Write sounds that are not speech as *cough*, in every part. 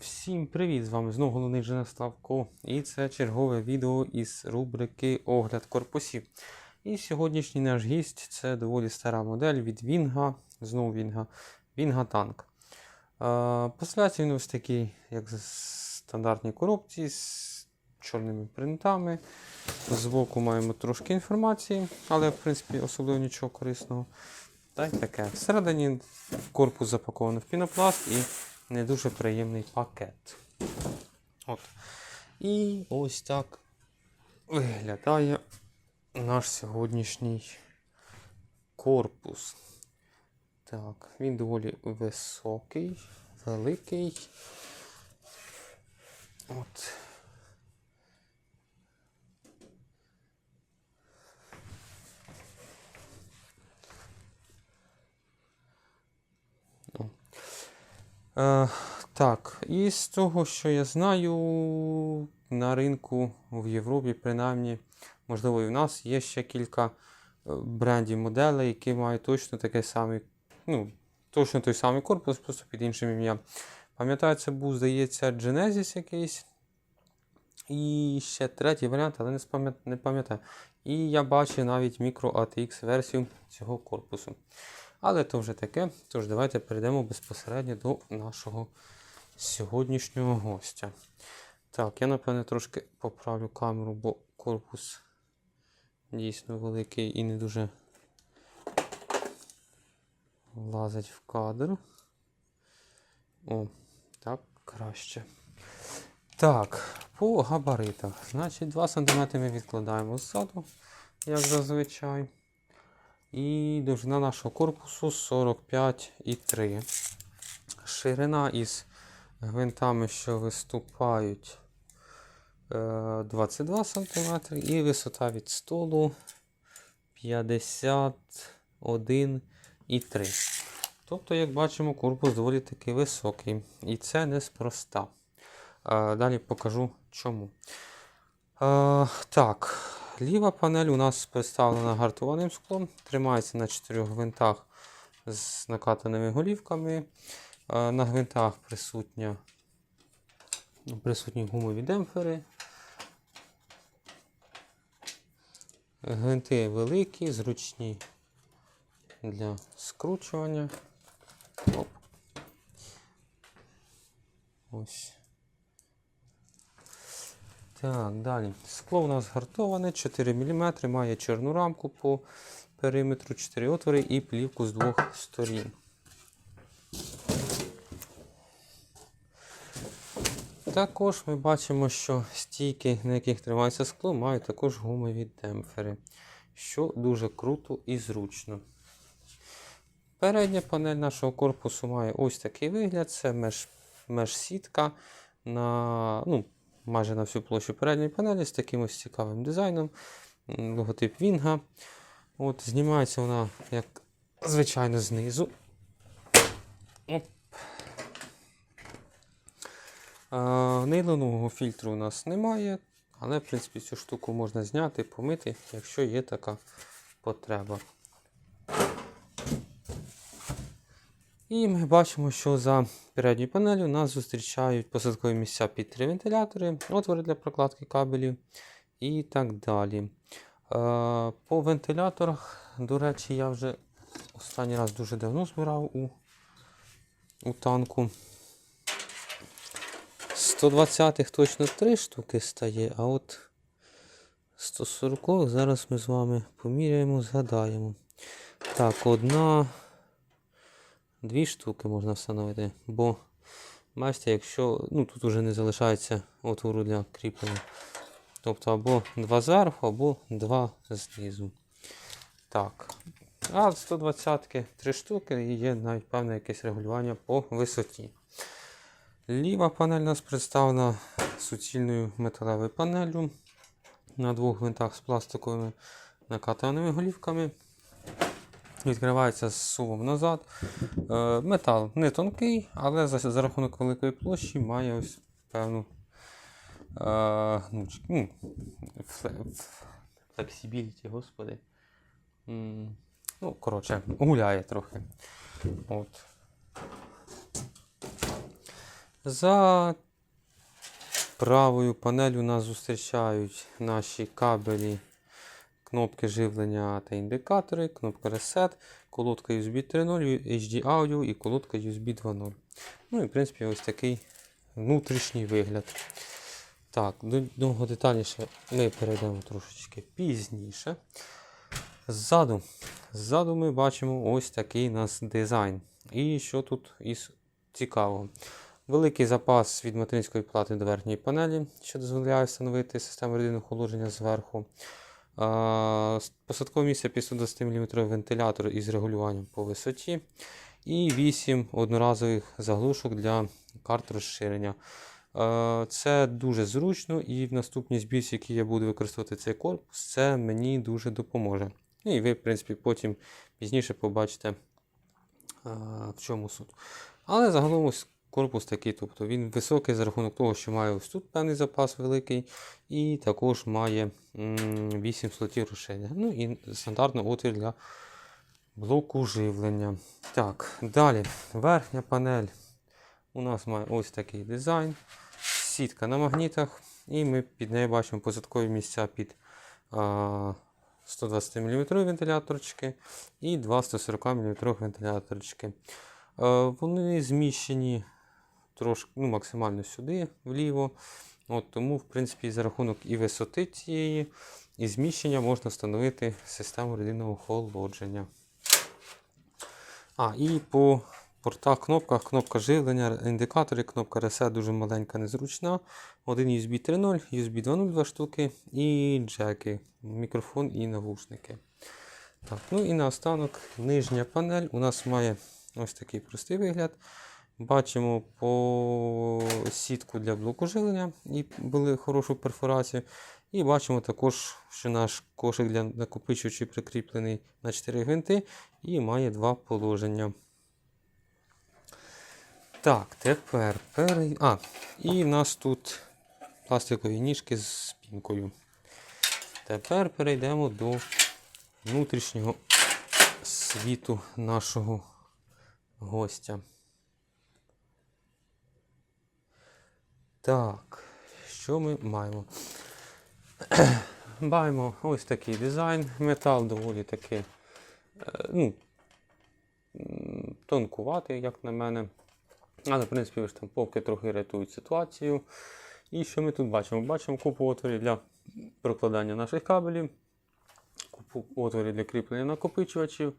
Всім привіт! З вами знову головний Женя Славко. І це чергове відео із рубрики Огляд корпусів. І сьогоднішній наш гість це доволі стара модель від Вінга. Знову Вінга. Вінга танк. Е, він ось такий, як стандартній коробці з чорними принтами. Збоку маємо трошки інформації, але в принципі особливо нічого корисного. Та й таке. Всередині корпус запакований в пінопласт і не дуже приємний пакет. От. І ось так виглядає наш сьогоднішній корпус. Так, він доволі високий, великий. От. Е, так, і з того, що я знаю, на ринку в Європі, принаймні, можливо, і в нас є ще кілька е, брендів моделей, які мають точно такий самий, ну, точно той самий корпус, просто під іншим ім'ям. Пам'ятаю, це був, здається, Genesis якийсь. І ще третій варіант, але не пам'ятаю. І я бачив навіть мікро ATX версію цього корпусу. Але то вже таке. Тож давайте перейдемо безпосередньо до нашого сьогоднішнього гостя. Так, я напевне трошки поправлю камеру, бо корпус дійсно великий і не дуже влазить в кадр. О, так краще. Так, по габаритах. Значить, 2 см ми відкладаємо ззаду, як зазвичай. І довжина нашого корпусу 45,3. Ширина із гвинтами, що виступають е, 22 см, і висота від столу 51,3. Тобто, як бачимо, корпус доволі таки високий. І це неспроста. Е, Далі покажу чому. Е, Ліва панель у нас представлена гартованим склом, тримається на 4 гвинтах з накатаними голівками. Е, На гвинтах присутня, присутні гумові демпфери. Гвинти великі, зручні для скручування. Оп. Ось. Так, далі. Скло у нас гартоване 4 мм, має чорну рамку по периметру, 4 отвори і плівку з двох сторін. Також ми бачимо, що стійки, на яких тримається скло, мають також гумові демпфери, що дуже круто і зручно. Передня панель нашого корпусу має ось такий вигляд: це меж, меж-сітка на, ну, майже на всю площу передньої панелі з таким ось цікавим дизайном. Логотип Вінга. От, знімається вона, як звичайно, знизу. Нейлонового фільтру у нас немає, але в принципі цю штуку можна зняти, помити, якщо є така потреба. І ми бачимо, що за передньою панелью нас зустрічають посадкові місця під три вентилятори, отвори для прокладки кабелів і так далі. Е, По вентиляторах, до речі, я вже останній раз дуже давно збирав у, у танку. 120-х точно 3 штуки стає, а от 140-х зараз ми з вами поміряємо, згадаємо. Так, одна. Дві штуки можна встановити, бо бачите, якщо ну, тут вже не залишається отвору для кріплення. Тобто або два зверху, або два знизу. Так. А 120-ки три штуки і є навіть певне якесь регулювання по висоті. Ліва панель у нас представлена суцільною металевою панелью на двох гвинтах з пластиковими накатаними голівками. Відкривається з сувом назад. Е, метал не тонкий, але за, за рахунок великої площі має ось певну е, ну, ну, фле- флексибіліті, господи. Ну, коротше, гуляє трохи. От. За правою панелью нас зустрічають наші кабелі, кнопки живлення та індикатори, кнопка Reset, колодка USB 3.0, HD Audio і колодка USB 2.0. Ну і в принципі ось такий внутрішній вигляд. Так, до нього детальніше ми перейдемо трошечки пізніше. Ззаду. Ззаду ми бачимо ось такий у нас дизайн. І що тут із цікавого? Великий запас від материнської плати до верхньої панелі, що дозволяє встановити систему радійного охолодження зверху. А, с- Посадкове місце під 120 мм вентилятор із регулюванням по висоті. І 8 одноразових заглушок для карт розширення. Це дуже зручно, і в наступній збірці, які я буду використовувати цей корпус, це мені дуже допоможе. Ну, І ви, в принципі, потім пізніше побачите, в чому суть. Але загалом ось корпус такий, тобто він високий за рахунок того, що має ось тут певний запас великий, і також має 8 слотів розширення. Ну і стандартно отвір для блоку живлення. Так, далі верхня панель у нас має ось такий дизайн. Сітка на магнітах, і ми під нею бачимо посадкові місця під а, 120 мм вентиляторчики і два 140 мм вентиляторчики. Е, Вони зміщені трошки, ну, максимально сюди, вліво. От, тому, в принципі, за рахунок і висоти цієї, і зміщення можна встановити систему родинного охолодження. А, і по портах кнопках, кнопка живлення, індикатори, кнопка Reset дуже маленька, незручна. Один USB 3.0, USB 2.0 два штуки і джеки, мікрофон і навушники. Так, ну і наостанок нижня панель у нас має ось такий простий вигляд. Бачимо по сітку для блоку живлення і були хорошу перфорацію. І бачимо також, що наш кошик для накопичувачів прикріплений на 4 гвинти і має два положення. Так, тепер перей... А, і в нас тут пластикові ніжки з спінкою. Тепер перейдемо до внутрішнього світу нашого гостя. Так, що ми маємо? *clears throat* Маємо ось такий дизайн. Метал доволі таки е, ну, тонкуватий, як на мене. Але, в принципі, штамповки трохи рятують ситуацію. І що ми тут бачимо? Бачимо купу отворів для прокладання наших кабелів, купу отворів для кріплення накопичувачів. Е,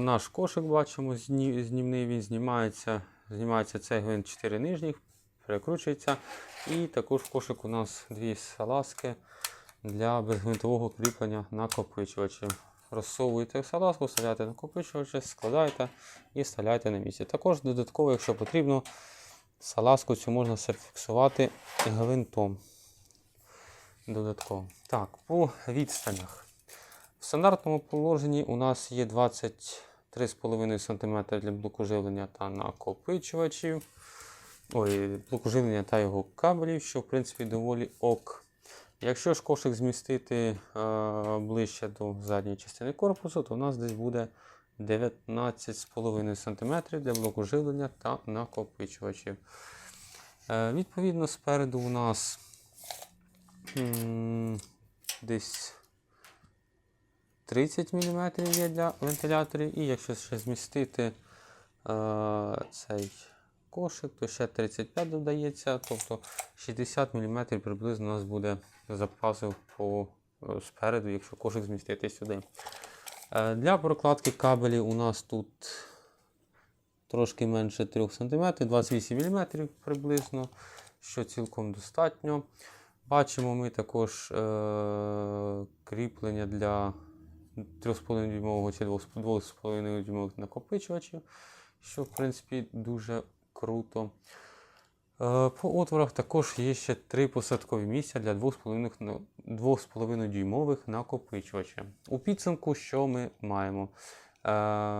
наш кошик бачимо, зні- знімний він знімається. Знімається цей гвинт 4 нижніх, перекручується. І також в кошик у нас дві салазки для безгвинтового кріплення накопичувачів. Розсовуєте салазку, вставляєте накопичувачі, складаєте і вставляєте на місце. Також додатково, якщо потрібно, салазку цю можна зафіксувати гвинтом. Додатково. Так, по відстанях. В стандартному положенні у нас є 23,5 см для блоку живлення та накопичувачів. Ой, блоку живлення та його кабелів, що в принципі доволі ок. Якщо ж кошик змістити е, ближче до задньої частини корпусу, то у нас десь буде 19,5 см для блоку живлення та накопичувачів. Е, відповідно, спереду у нас м, десь 30 мм є для вентиляторів, і якщо ще змістити е, цей кошик, то ще 35 додається, тобто 60 мм приблизно у нас буде запасу по е, спереду, якщо кошик змістити сюди. Е, Для прокладки кабелів у нас тут трошки менше 3 см, 28 мм приблизно, що цілком достатньо. Бачимо ми також е, кріплення для 3,5 дюймового чи 2,5 дюймових накопичувачів, що в принципі дуже круто. Е, По отворах також є ще три посадкові місця для 2,5 дюймових накопичувачів. У підсумку, що ми маємо? Е,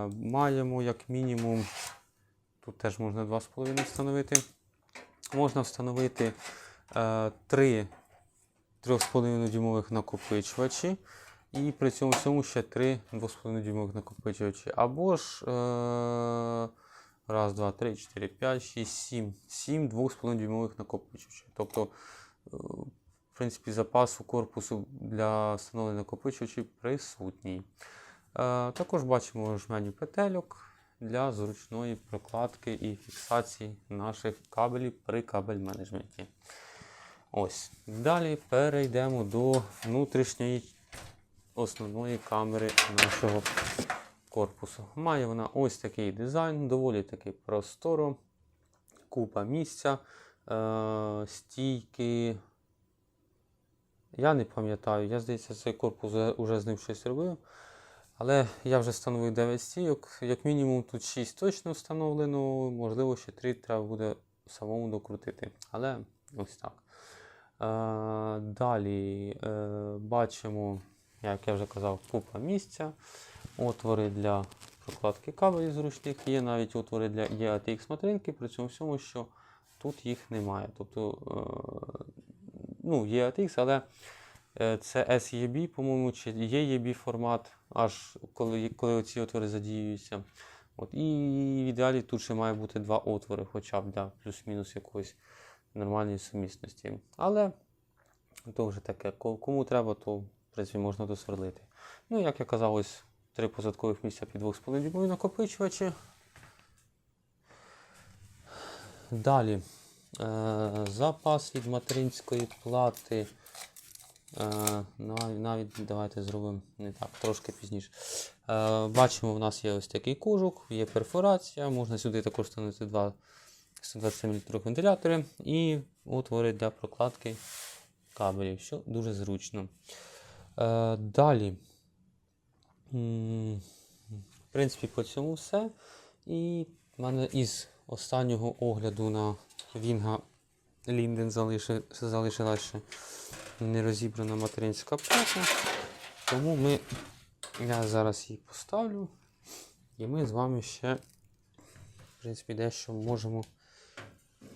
Маємо як мінімум, тут теж можна 2,5 встановити. Можна встановити е, три 3,5 дюймових накопичувачі. І при цьому всьому ще три 2,5 дюймових накопичувачі. Або ж е- Раз, два, три, чотири, п'ять, шість, сім. Сім 2,5 дюймових накопичувачів. Тобто, е, в принципі, запасу корпусу для встановлення накопичувачів присутній. Е, Також бачимо жменю петельок для зручної прокладки і фіксації наших кабелів при кабель менеджменті. Ось. Далі перейдемо до внутрішньої основної камери нашого корпусу. Має вона ось такий дизайн, доволі таки просторо, купа місця, е- стійки. Я не пам'ятаю, я здається, цей корпус вже з ним щось робив. Але я вже встановив 9 стійок. Як мінімум тут 6 точно встановлено, можливо, ще 3 треба буде самому докрутити. Але ось так. Е, далі е, бачимо, як я вже казав, купа місця. Отвори для прокладки кабелів зручних. Є навіть отвори для EATX материнки, при цьому всьому, що тут їх немає. Тобто, е, ну, є ATX, але е, це SEB, по-моєму, чи EEB формат, аж коли, коли ці отвори задіюються. От, і в ідеалі тут ще має бути два отвори, хоча б для плюс-мінус якоїсь нормальної сумісності. Але то вже таке. Кому треба, то в принципі можна досверлити. Ну, як я казав, ось три посадкових місця під 2,5 накопичувачі. Далі. Е, запас від материнської плати. Е, навіть, навіть давайте зробимо не так, трошки пізніше. Е, бачимо, в нас є ось такий кожух, є перфорація, можна сюди також встановити два 127 мм вентилятори і отвори для прокладки кабелів, що дуже зручно. Далі. В принципі, по цьому все. І в мене із останнього огляду на Вінга Лінден залиши, залишилася ще нерозібрана материнська плата. Тому ми, я зараз її поставлю. І ми з вами ще, в принципі, дещо можемо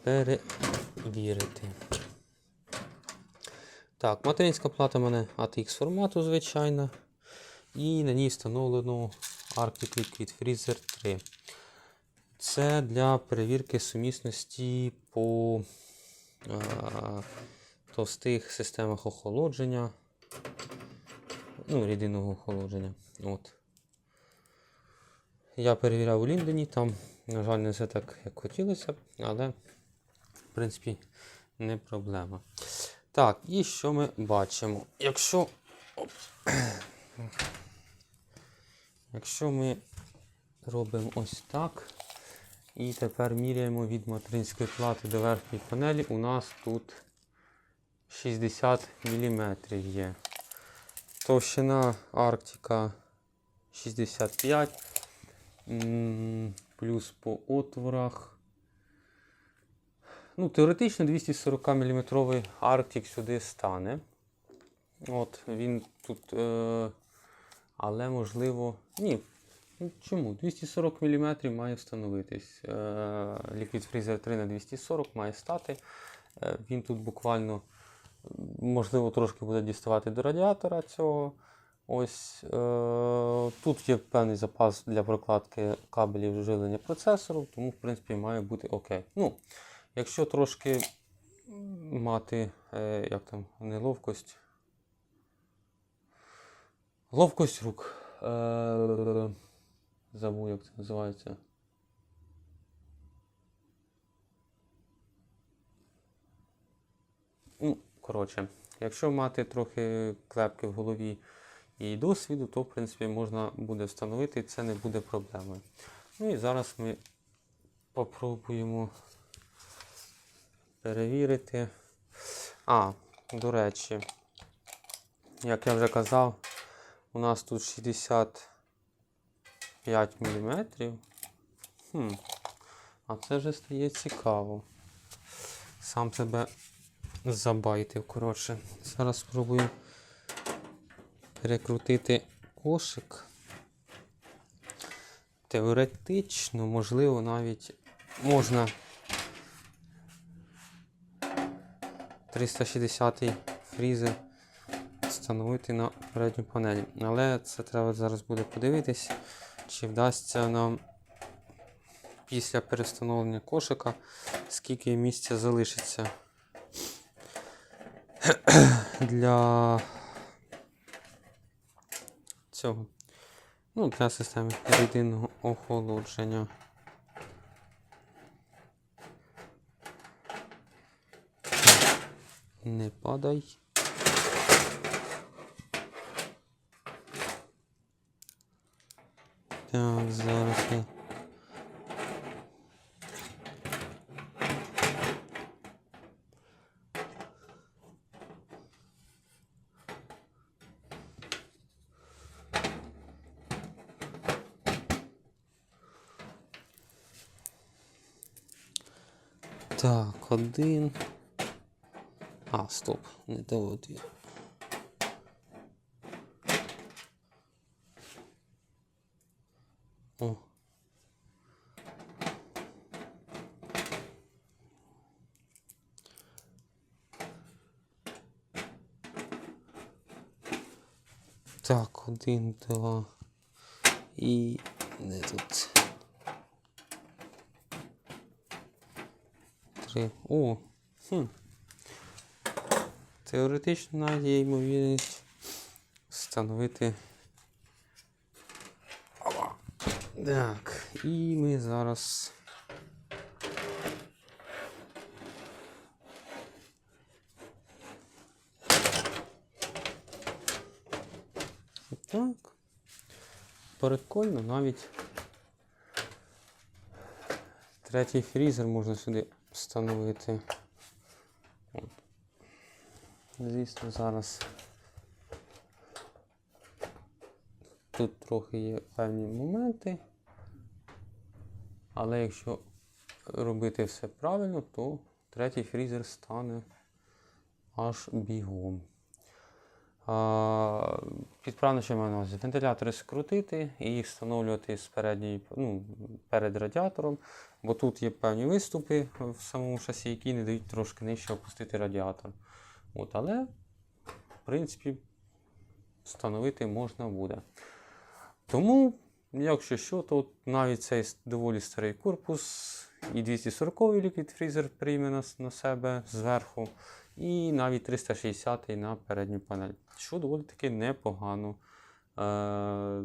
перевірити. Так, материнська плата в мене ATX формату, звичайно. І на ній встановлено Arctic Liquid Freezer 3. Це для перевірки сумісності по е, товстих системах охолодження. Ну, рідинного охолодження. От. Я перевіряв у Ліндені, там, на жаль, не все так, як хотілося але, в принципі, не проблема. Так, і що ми бачимо? Якщо. Оп. Якщо ми робимо ось так, і тепер міряємо від материнської плати до верхньої панелі, у нас тут 60 мм є. Товщина Арктика 65 плюс по отворах. Ну, теоретично 240 мм Арктик сюди стане. От, він тут. Е, але можливо. Ні. Ну, Чому? 240 мм має встановитись. Liquid Freezer 3 на 240 має стати. Е, він тут буквально, можливо, трошки буде діставати до радіатора цього. Ось е, тут є певний запас для прокладки кабелів живлення процесору, тому в принципі має бути окей. Ну, якщо трошки мати е, як там, неловкость. Ловкость рук. Е, забув, як це називається. Ну, коротше, якщо мати трохи клепки в голові і досвіду, то в принципі можна буде встановити, і це не буде проблемою. Ну і зараз ми попробуємо перевірити. А, до речі, як я вже казав, у нас тут 65 мм. Хм. А це вже стає цікаво. Сам себе забайтив. Коротше, зараз спробую перекрутити кошик. Теоретично, можливо, навіть можна 360 фрізер встановити на передню панель. Але це треба зараз буде подивитись, чи вдасться нам після перестановлення кошика, скільки місця залишиться *clears throat* для цього. Ну, для системи єдиного охолодження. Не падай. Так, зараз я. Так, один. А, стоп, не доводив. О. Так, один, два. І не тут. Три. О! Хм. Теоретично є ймовірність встановити. Так, і ми зараз. Так. Прикольно навіть. Третій фрізер можна сюди встановити. Звісно, зараз тут трохи є певні моменти, але якщо робити все правильно, то третій фрізер стане аж бігом. Підправно, що маю на увазі. Вентилятори скрутити і їх встановлювати з передньої, ну, перед радіатором, бо тут є певні виступи в самому шасі, які не дають трошки нижче опустити радіатор. От, але, в принципі, встановити можна буде. Тому, якщо що, то навіть цей доволі старий корпус і 240-й Liquid Freezer прийме на, на себе зверху, і навіть 360 на передню панель, що доволі таки непогано. Е,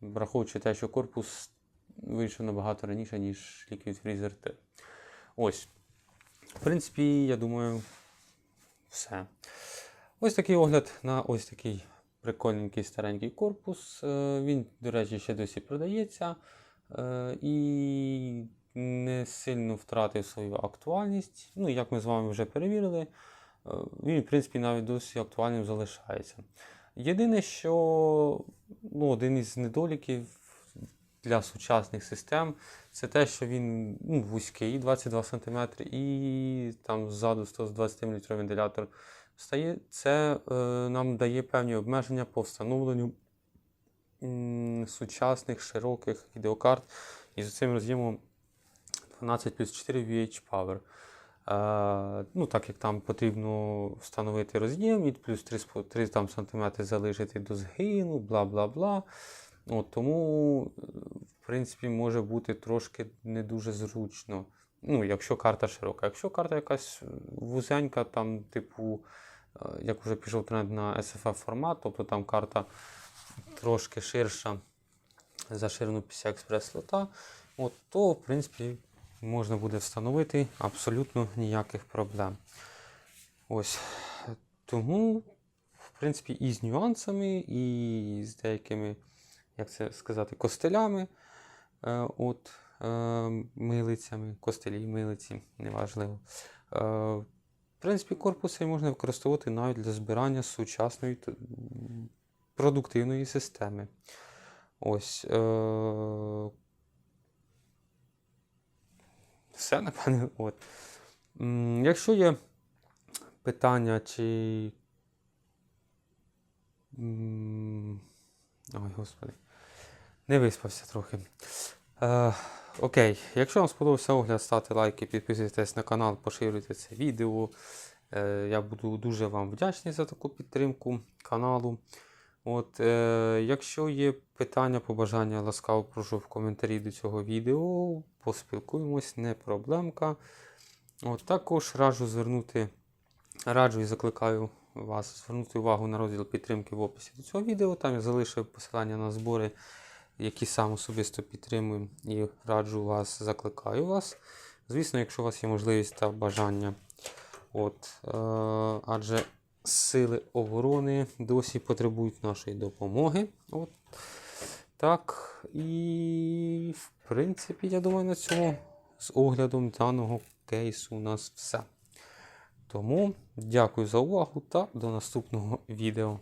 враховуючи те, що корпус вийшов набагато раніше, ніж Liquid Freezer 3. Ось. В принципі, я думаю, все. Ось такий огляд на ось такий прикольненький старенький корпус. Е, Він, до речі, ще досі продається е, і не сильно втратив свою актуальність. Ну, як ми з вами вже перевірили, е, він, в принципі, навіть досі актуальним залишається. Єдине, що ну, один із недоліків для сучасних систем це те, що він ну, вузький, 22 см, і там ззаду 120 мм вентилятор стає. Це е, нам дає певні обмеження по встановленню сучасних широких відеокарт із цим роз'ємом 12 плюс 4 VH Power. Е, ну, так як там потрібно встановити роз'єм і плюс 3, 3 там, см залишити до згину, бла бла бла. От, тому, в принципі, може бути трошки не дуже зручно. Ну, якщо карта широка. Якщо карта якась вузенька, там, типу, е, як вже пішов тренд на SFF формат, тобто там карта трошки ширша за ширину PCI Express слота, то, в принципі, можна буде встановити абсолютно ніяких проблем. Ось. Тому, в принципі, і з нюансами, і з деякими, як це сказати, костелями, е, от, милицями, костелі милиці, неважливо. Е, в принципі, корпуси можна використовувати навіть для збирання сучасної продуктивної системи. Ось. Е, все, напевне. *laughs* От. Якщо є питання, чи. Ой, господи. Не виспався трохи. Окей, якщо вам сподобався огляд, ставте лайки, підписуйтесь на канал, поширюйте це відео. Е, я буду дуже вам вдячний за таку підтримку каналу. От, е, якщо є питання, побажання, ласкаво прошу в коментарі до цього відео. Поспілкуємось, не проблемка. От, також раджу звернути, раджу і закликаю вас звернути увагу на розділ підтримки в описі до цього відео. Там я залишив посилання на збори, які сам особисто підтримую. І раджу вас, закликаю вас. Звісно, якщо у вас є можливість та бажання. От, е, адже сили оборони досі потребують нашої допомоги. От. Так, і в принципі, я думаю, на цьому з оглядом даного кейсу у нас все. Тому дякую за увагу та до наступного відео.